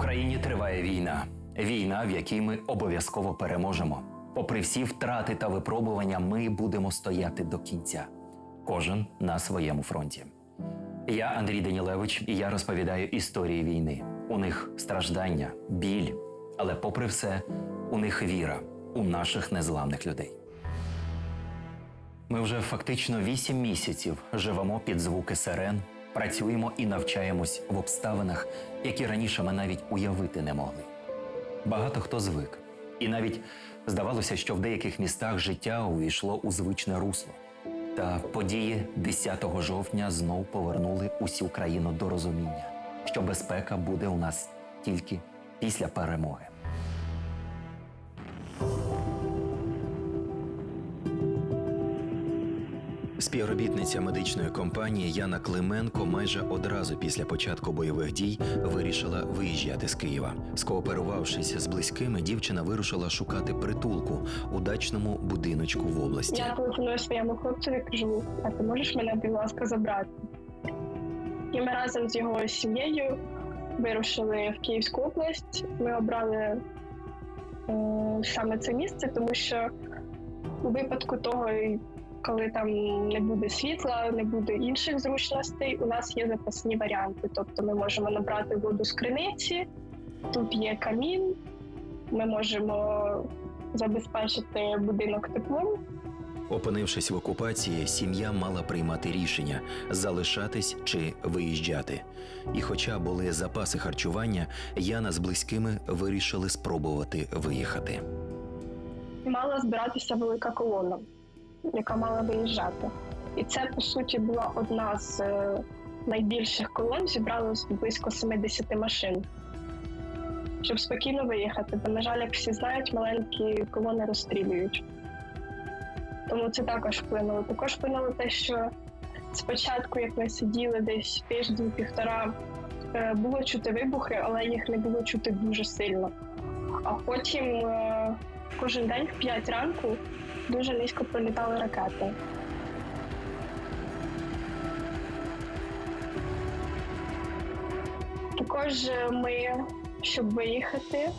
Україні триває війна. Війна, в якій ми обов'язково переможемо. Попри всі втрати та випробування, ми будемо стояти до кінця. Кожен на своєму фронті. Я Андрій Данілевич, і я розповідаю історії війни. У них страждання, біль, але попри все, у них віра у наших незламних людей. Ми вже фактично вісім місяців живемо під звуки сирен, працюємо і навчаємось в обставинах, які раніше ми навіть уявити не могли. Багато хто звик, і навіть здавалося, що в деяких містах життя увійшло у звичне русло. Та події 10 жовтня знов повернули усю країну до розуміння, що безпека буде у нас тільки після перемоги. Співробітниця медичної компанії Яна Клименко майже одразу після початку бойових дій вирішила виїжджати з Києва. Скооперувавшись з близькими, дівчина вирушила шукати притулку у дачному будиночку в області. Я телефоную своєму хлопцеві, кажу, а ти можеш мене, будь ласка, забрати? І ми разом з його сім'єю вирушили в Київську область. Ми обрали е, саме це місце, тому що у випадку того, коли там не буде світла, не буде інших зручностей, у нас є запасні варіанти. Тобто ми можемо набрати воду з криниці, тут є камін, ми можемо забезпечити будинок теплом. Опинившись в окупації, сім'я мала приймати рішення залишатись чи виїжджати. І, хоча були запаси харчування, Яна з близькими вирішили спробувати виїхати. мала збиратися велика колона, яка мала виїжджати. І це, по суті, була одна з е, найбільших колон, зібралось близько 70 машин, щоб спокійно виїхати. Бо, на жаль, як всі знають, маленькі колони розстрілюють. Тому це також вплинуло. Також вплинуло те, що спочатку, як ми сиділи десь тиждень-півтора, е, було чути вибухи, але їх не було чути дуже сильно. А потім е, кожен день в 5 ранку дуже низько пролітали ракети. Також е, ми, щоб виїхати, е,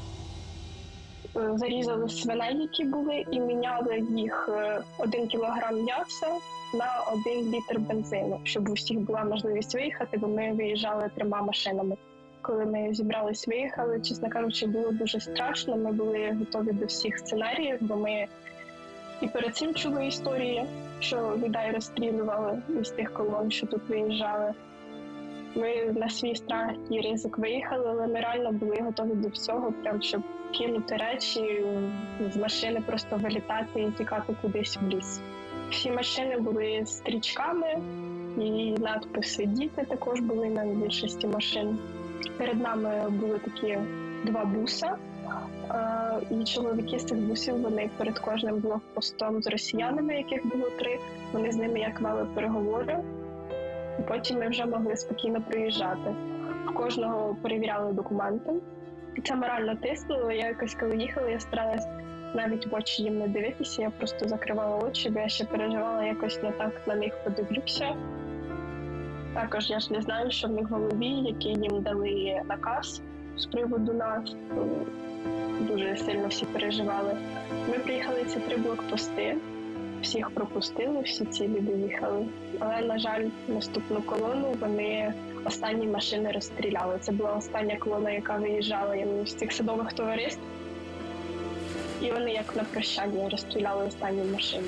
зарізали свиней, які були, і міняли їх е, один кілограм м'яса на один літр бензину, щоб у всіх була можливість виїхати, бо ми виїжджали трьома машинами. Коли ми зібрались, виїхали, чесно кажучи, було дуже страшно. Ми були готові до всіх сценаріїв, бо ми і перед цим чули історії, що людей розстрілювали із тих колон, що тут виїжджали. Ми на свій страх і ризик виїхали, але ми реально були готові до всього, прям щоб кинути речі з машини, просто вилітати і тікати кудись в ліс. Всі машини були стрічками, і надписи діти також були на більшості машин. Перед нами були такі два буса. Е, І чоловіки з цих бусів вони перед кожним блокпостом з росіянами, яких було три. Вони з ними як вели переговори. Потім ми вже могли спокійно приїжджати. В кожного перевіряли документи. І це морально тиснуло. Я якось коли їхала, я старалась навіть в очі їм не дивитися. Я просто закривала очі, бо я ще переживала якось не так на них подивлюся. Також я ж не знаю, що в них в голові, який їм дали наказ з приводу нас. Дуже сильно всі переживали. Ми приїхали ці три блокпости, всіх пропустили, всі цілі доїхали. Але, на жаль, наступну колону вони останні машини розстріляли. Це була остання колона, яка виїжджала з цих садових товариств. І вони як на прощання розстріляли останні машини.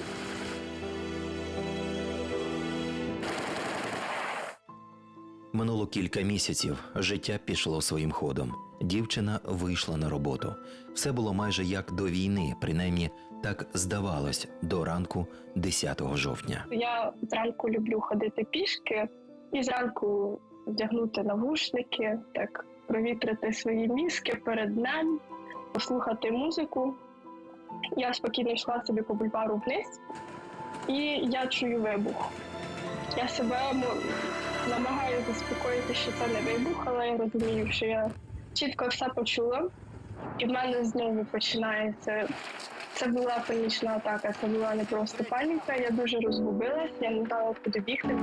Минуло кілька місяців, життя пішло своїм ходом. Дівчина вийшла на роботу. Все було майже як до війни, принаймні так здавалось до ранку 10 жовтня. Я зранку люблю ходити пішки і зранку вдягнути навушники, так провітрити свої мізки перед днем, послухати музику. Я спокійно йшла собі по бульвару вниз, і я чую вибух. Я себе намагаю заспокоїти, що це не вибух, але я розумію, що я чітко все почула, і в мене знову починається. Це була панічна атака, це була не просто паніка. Я дуже розгубилась, я не знала, куди бігти.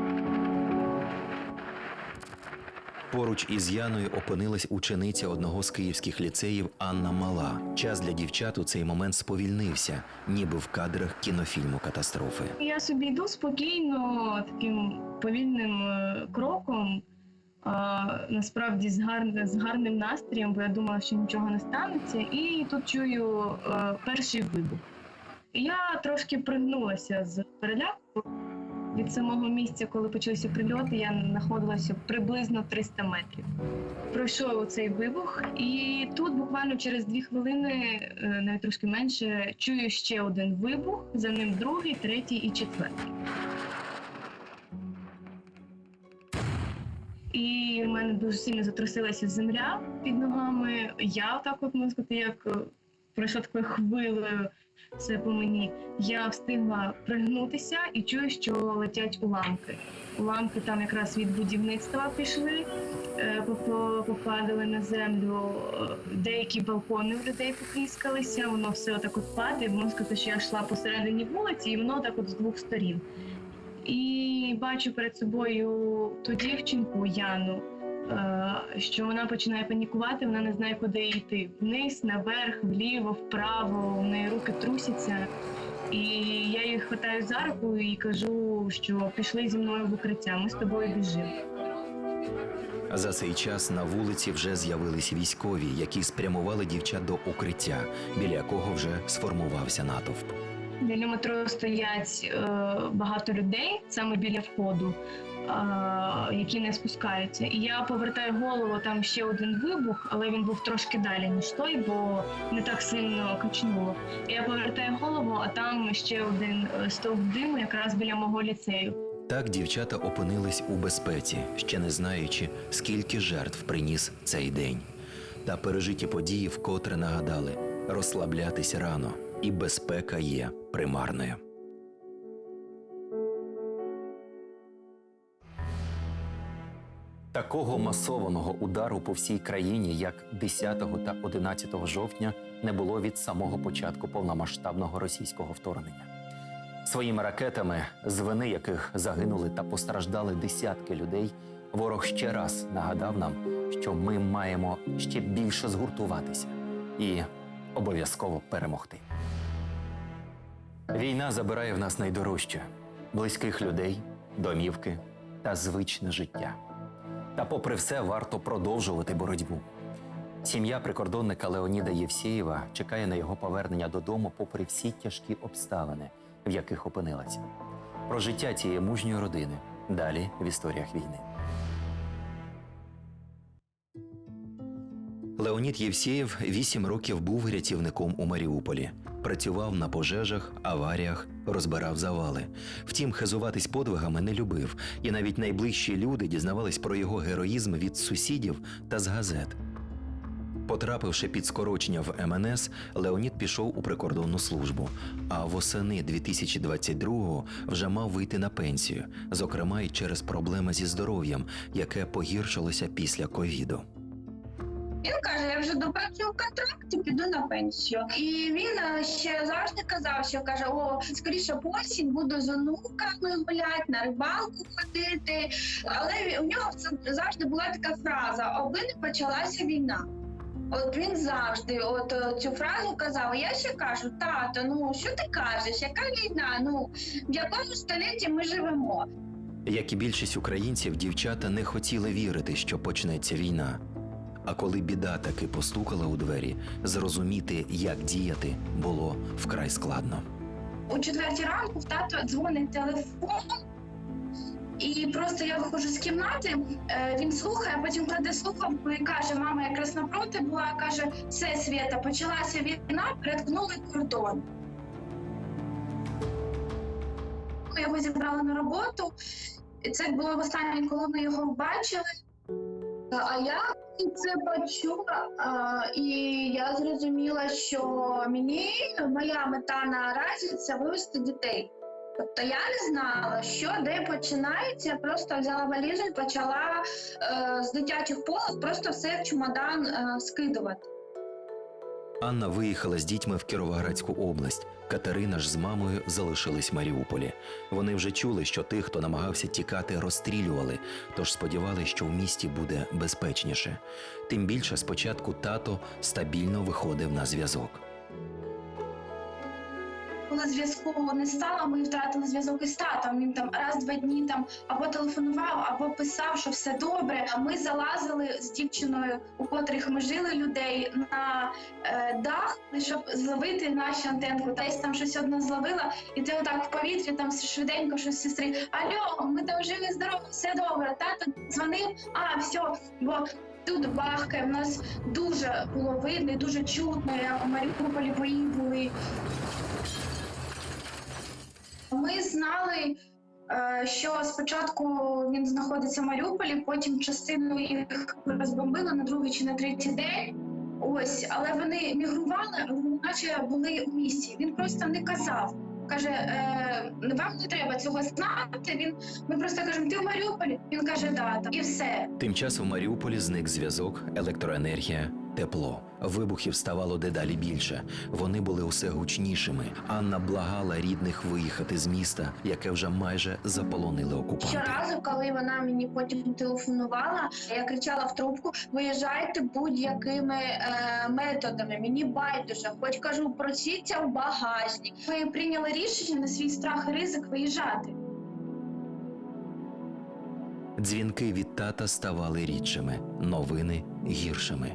Поруч із Яною опинилась учениця одного з київських ліцеїв Анна Мала. Час для дівчат у цей момент сповільнився, ніби в кадрах кінофільму катастрофи. Я собі йду спокійно, таким повільним е, кроком. А, насправді з, гарн, з гарним настроєм, бо я думала, що нічого не станеться, і тут чую е, перший вибух. Я трошки пригнулася з переляку. Від самого місця, коли почалися прильоти, я знаходилася приблизно 300 метрів. Пройшов цей вибух, і тут буквально через дві хвилини, е, навіть трошки менше, чую ще один вибух, за ним другий, третій і четвертий. І в мене дуже сильно затрусилася земля під ногами. Я так от можна сказати, як пройшла такою хвилею це по мені. Я встигла пригнутися і чую, що летять уламки. Уламки там якраз від будівництва пішли, е, попадали на землю. Деякі балкони в людей потріскалися, воно все отак от падає. Можна сказати, що я йшла посередині вулиці, і воно так от з двох сторін. І бачу перед собою ту дівчинку Яну, що вона починає панікувати, вона не знає, куди йти. Вниз, наверх, вліво, вправо, у неї руки трусяться. І я її хватаю за руку і кажу, що пішли зі мною в укриття, ми з тобою біжимо. За цей час на вулиці вже з'явились військові, які спрямували дівчат до укриття, біля якого вже сформувався натовп. Біля метро стоять е, багато людей саме біля входу, е, які не спускаються. І я повертаю голову, там ще один вибух, але він був трошки далі, ніж той, бо не так сильно качнуло. І я повертаю голову, а там ще один е, стовп диму, якраз біля мого ліцею. Так дівчата опинились у безпеці, ще не знаючи, скільки жертв приніс цей день. Та пережиті події вкотре нагадали розслаблятись рано, і безпека є примарною. Такого масованого удару по всій країні, як 10 та 11 жовтня, не було від самого початку повномасштабного російського вторгнення. Своїми ракетами, з вини яких загинули та постраждали десятки людей, ворог ще раз нагадав нам, що ми маємо ще більше згуртуватися і обов'язково перемогти. Війна забирає в нас найдорожче близьких людей, домівки та звичне життя. Та, попри все, варто продовжувати боротьбу. Сім'я прикордонника Леоніда Євсєєва чекає на його повернення додому, попри всі тяжкі обставини, в яких опинилася. Про життя цієї мужньої родини далі в історіях війни. Леонід Євсєєв вісім років був рятівником у Маріуполі. Працював на пожежах, аваріях, розбирав завали. Втім, хизуватись подвигами не любив, і навіть найближчі люди дізнавались про його героїзм від сусідів та з газет. Потрапивши під скорочення в МНС, Леонід пішов у прикордонну службу. А восени 2022-го вже мав вийти на пенсію, зокрема й через проблеми зі здоров'ям, яке погіршилося після ковіду. Він каже, я вже допрацюю контракт піду на пенсію. І він е, ще завжди казав, що каже: о, скоріше осінь буду з онуками гуляти, на рибалку ходити. Але у нього це завжди була така фраза: аби не почалася війна. От він завжди от е, цю фразу казав. Я ще кажу, тато, ну що ти кажеш? Яка війна? Ну в якому столітті ми живемо? Як і більшість українців, дівчата не хотіли вірити, що почнеться війна. А коли біда таки постукала у двері, зрозуміти, як діяти, було вкрай складно. У четвертій ранку в тато дзвонить телефон, і просто я виходжу з кімнати. е, Він слухає, потім кладе слухавку і каже: мама якраз напроти була, каже: все, Свята, почалася війна, переткнули кордон. Його зібрали на роботу. І це було востаннє, коли ми його бачили. А я це почула, і я зрозуміла, що мені моя мета наразі це вивести дітей. Тобто я не знала, що де починається. Я просто взяла валізу і почала е, з дитячих полок просто все в чемодан е, скидувати. Анна виїхала з дітьми в Кіровоградську область. Катерина ж з мамою залишились в Маріуполі. Вони вже чули, що тих, хто намагався тікати, розстрілювали, тож сподівалися, що в місті буде безпечніше. Тим більше спочатку тато стабільно виходив на зв'язок. Коли зв'язку не стало, ми втратили зв'язок із татом. Він там раз-два дні там або телефонував, або писав, що все добре. Ми залазили з дівчиною, у котрих ми жили людей на е, дах, щоб зловити нашу антенку. Десь там щось одне зловила, і ти отак в повітрі там швиденько щось сестри. Алло, ми там живі, здорові, все добре. Тато дзвонив, а все, бо. Тут бахкає, в нас дуже було видно дуже чутно, як у Маріуполі бої були. Ми знали, е, що спочатку він знаходиться в Маріуполі, потім частину їх розбомбили на другий чи на третій день. Ось, але вони мігрували, але вони наче були у місті. Він просто не казав. Каже, е, вам не треба цього знати. Він ми просто кажемо, ти в Маріуполі. Він каже, да, там і все. Тим часом в Маріуполі зник зв'язок, електроенергія, тепло. Вибухів ставало дедалі більше. Вони були усе гучнішими. Анна благала рідних виїхати з міста, яке вже майже заполонили окупанти. Щоразу, коли вона мені потім телефонувала, я кричала в трубку: виїжджайте будь-якими е, методами. Мені байдуже, хоч кажу, просіться в багажник. Ми прийняли рішення на свій страх і ризик виїжджати. Дзвінки від тата ставали рідшими, новини гіршими.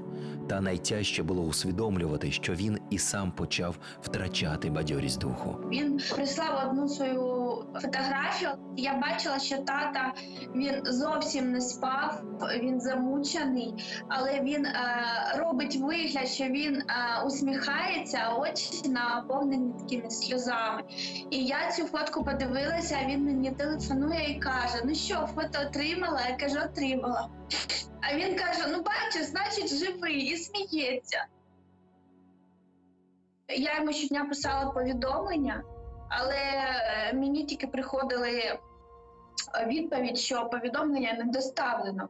Та найтяжче було усвідомлювати, що він і сам почав втрачати бадьорість духу. Він прислав одну свою фотографію. Я бачила, що тата він зовсім не спав, він замучений, але він е, робить вигляд, що він е, усміхається, а очі наповнені такими сльозами. І я цю фотку подивилася. Він мені телефонує і каже: Ну що, фото отримала? Я кажу, отримала. А він каже: Ну бачиш, значить, живий і сміється. Я йому щодня писала повідомлення, але е, мені тільки приходили е, відповідь, що повідомлення не доставлено.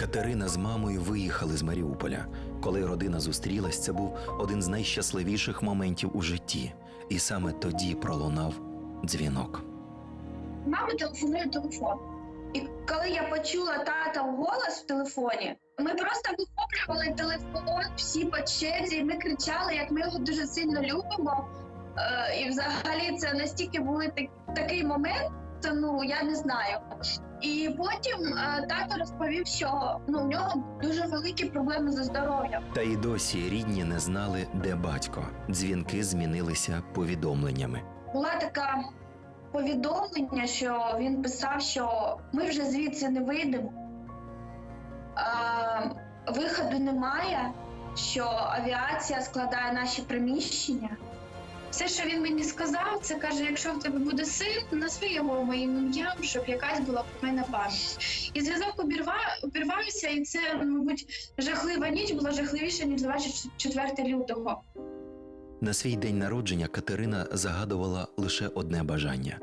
Катерина з мамою виїхали з Маріуполя. Коли родина зустрілась, це був один з найщасливіших моментів у житті. І саме тоді пролунав дзвінок. Мама телефонує телефон. І коли я почула тата голос в телефоні, ми просто вихоплювали телефон всі по черзі, і ми кричали, як ми його дуже сильно любимо. Е, і взагалі це настільки так, такий момент, то, ну я не знаю. І потім е, тато розповів, що ну в нього дуже великі проблеми зі здоров'ям. Та й досі рідні не знали, де батько. Дзвінки змінилися повідомленнями. була така повідомлення, що він писав, що ми вже звідси не вийдемо. А, виходу немає, що авіація складає наші приміщення. Все, що він мені сказав, це каже: якщо в тебе буде син, назви його моїм ім'ям, щоб якась була про мене пам'ять. І зв'язок обірва, обірвався, і це, мабуть, жахлива ніч була жахливіша, ніж 24 лютого. На свій день народження Катерина загадувала лише одне бажання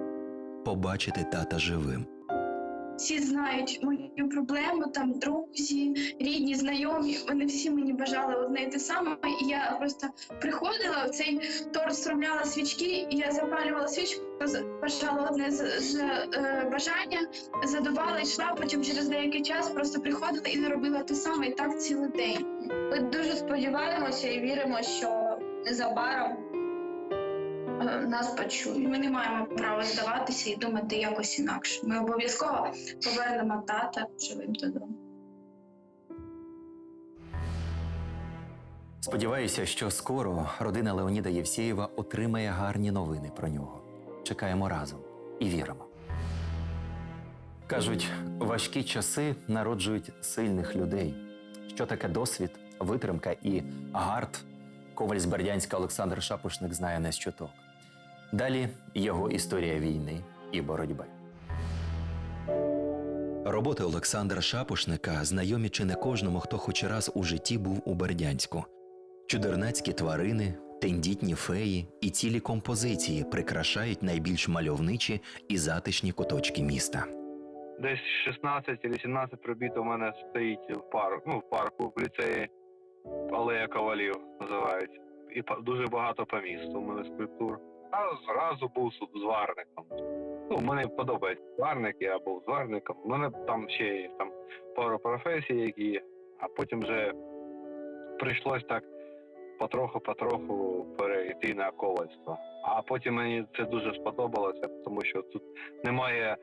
побачити тата живим. Всі знають мою проблему, там друзі, рідні, знайомі. Вони всі мені бажали одне і те саме. І я просто приходила в цей торт, стромляла свічки, і я запалювала свічку, бажала одне з, з е, бажання, задувала, йшла. Потім через деякий час просто приходила і робила те саме, і так цілий день. Ми дуже сподіваємося і віримо, що незабаром нас почують. Ми не маємо права здаватися і думати якось інакше. Ми обов'язково повернемо тата живим додому. Сподіваюся, що скоро родина Леоніда Євсєєва отримає гарні новини про нього. Чекаємо разом і віримо. Кажуть, важкі часи народжують сильних людей. Що таке досвід, витримка і гард, коваль з Бердянська Олександр Шапошник знає не з чуток. Далі його історія війни і боротьби. Роботи Олександра Шапошника знайомі чи не кожному, хто хоч раз у житті був у Бердянську. Чудернацькі тварини, тендітні феї і цілі композиції прикрашають найбільш мальовничі і затишні куточки міста. Десь 16 чи 17 робіт у мене стоїть в парку, ну, в парку в ліцеї. Алея Ковалів називається. І дуже багато по місту. У мене скульптур. А зразу був зварником. Ну, мені подобається зварник, я був зварником. У мене там ще є там пару професій, які, а потім вже прийшлось так потроху-потроху перейти на ковальство. А потім мені це дуже сподобалося, тому що тут немає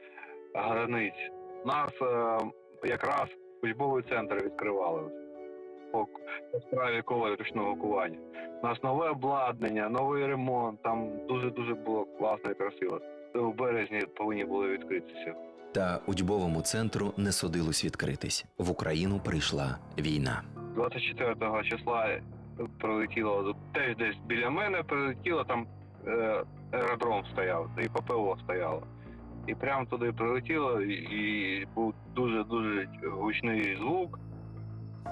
границь. Нас е, якраз учбовий центр відкривали по справі коваль ручного кування. У нас нове обладнання, новий ремонт. Там дуже дуже було класно і красиво. В березні повинні були відкритися. Та учбовому центру не судилось відкритись. В Україну прийшла війна. 24 числа прилетіло теж десь біля мене, прилетіло там е, аеродром стояв, і ППО стояло. І прямо туди прилетіло, і, і був дуже дуже гучний звук,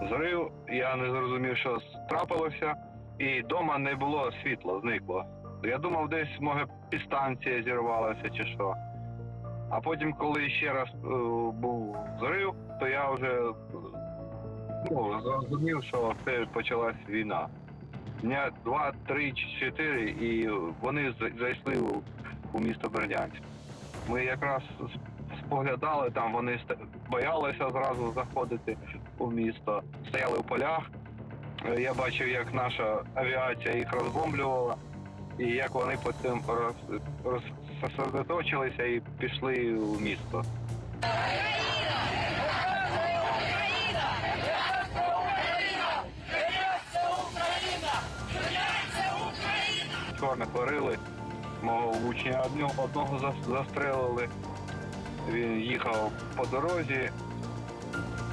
зрив. Я не зрозумів, що трапилося, і вдома не було світла, зникло. Я думав, десь може підстанція зірвалася чи що. А потім, коли ще раз е, був зрив, то я вже ну, зрозумів, що це почалась війна. Дня два, три, чотири, і вони зайшли у, у місто Бердянськ. Ми якраз споглядали там, вони боялися зразу заходити у місто, стояли в полях. Е, Я бачив, як наша авіація їх розбомблювала, і як вони потім роз, розсосредоточилися і пішли у місто. Чорне порили. Мого учня одного, одного зас- застрелили. Він їхав по дорозі.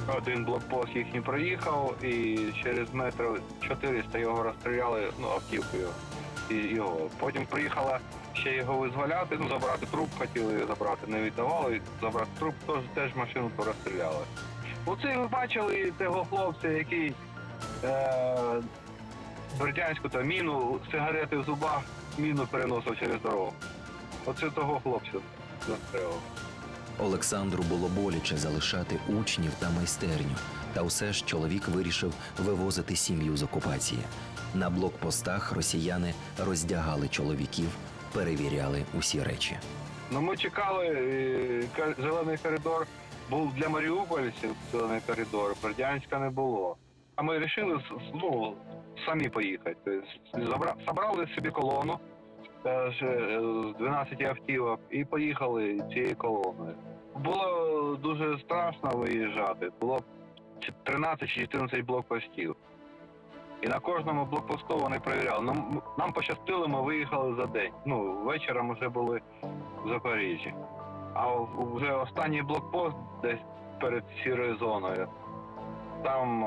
Один блокпост їхній проїхав і через метрів 400 його розстріляли, ну, автівкою і його. Потім приїхала ще його визволяти, ну, забрати труп хотіли забрати, не віддавали, забрати труп, тож теж машину порозстріляли. Оце ви бачили того хлопця, який е, Бердянську та міну, сигарети в зубах, міну переносив через дорогу. Оце того хлопця застрелив. Олександру було боляче залишати учнів та майстерню. Та все ж чоловік вирішив вивозити сім'ю з окупації. На блокпостах росіяни роздягали чоловіків, перевіряли усі речі. Ну ми чекали, е, зелений коридор був для маріупольців, зелений коридор, Бердянська не було. А ми вирішили ну, самі поїхати. Тобто Забрали собі колону з 12 автівок і поїхали цією колоною. Було дуже страшно виїжджати. Було 13 чи 14 блокпостів. І на кожному блокпосту вони перевіряли. Нам, нам пощастило, ми виїхали за день. Ну, вечором вже були в Запоріжжі. А вже останній блокпост десь перед сірою зоною. Там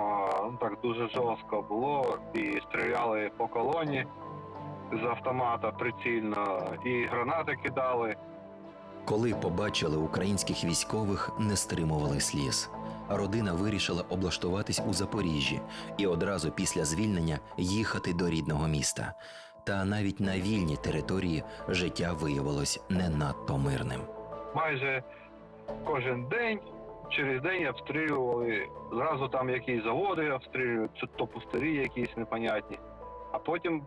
ну, так дуже жорстко було, і стріляли по колоні з автомата прицільно, і гранати кидали. Коли побачили українських військових, не стримували сліз. Родина вирішила облаштуватись у Запоріжжі і одразу після звільнення їхати до рідного міста. Та навіть на вільній території життя виявилось не надто мирним. Майже кожен день, через день обстрілювали. Зразу там якісь заводи обстрілюють, то пустирі якісь непонятні. А потім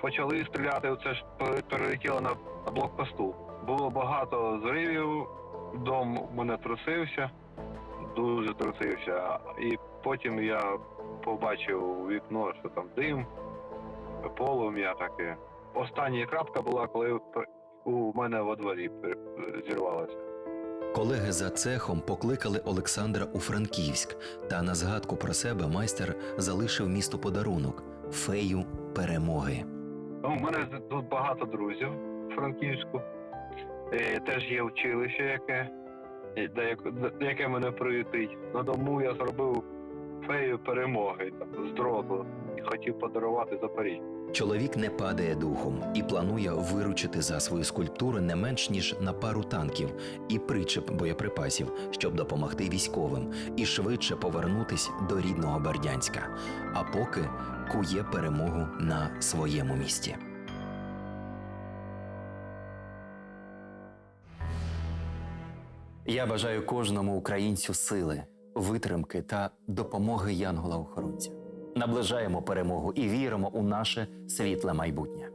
почали стріляти. Оце ж пере- перелетіло на, блокпосту. Було багато зривів, дом мене трусився, дуже трусився. І потім я побачив у вікно, що там дим, полум'я таке. Остання крапка була, коли у мене во дворі зірвалося. Колеги за цехом покликали Олександра у Франківськ, та на згадку про себе майстер залишив місту подарунок фею перемоги. Ну, у мене тут багато друзів в Франківську. Е, Теж є училище, яке, е, яке мене приютить. На дому я зробив фею перемоги з дроту і хотів подарувати Запоріжжя. Чоловік не падає духом і планує виручити за свою скульптуру не менш ніж на пару танків і причеп боєприпасів, щоб допомогти військовим і швидше повернутись до рідного Бердянська. А поки кує перемогу на своєму місці. Я бажаю кожному українцю сили, витримки та допомоги Янгола-охоронця. Наближаємо перемогу і віримо у наше світле майбутнє.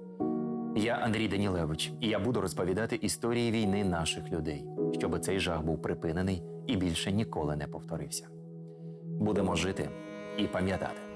Я Андрій Данілевич, і я буду розповідати історії війни наших людей, щоб цей жах був припинений і більше ніколи не повторився. Будемо жити і пам'ятати.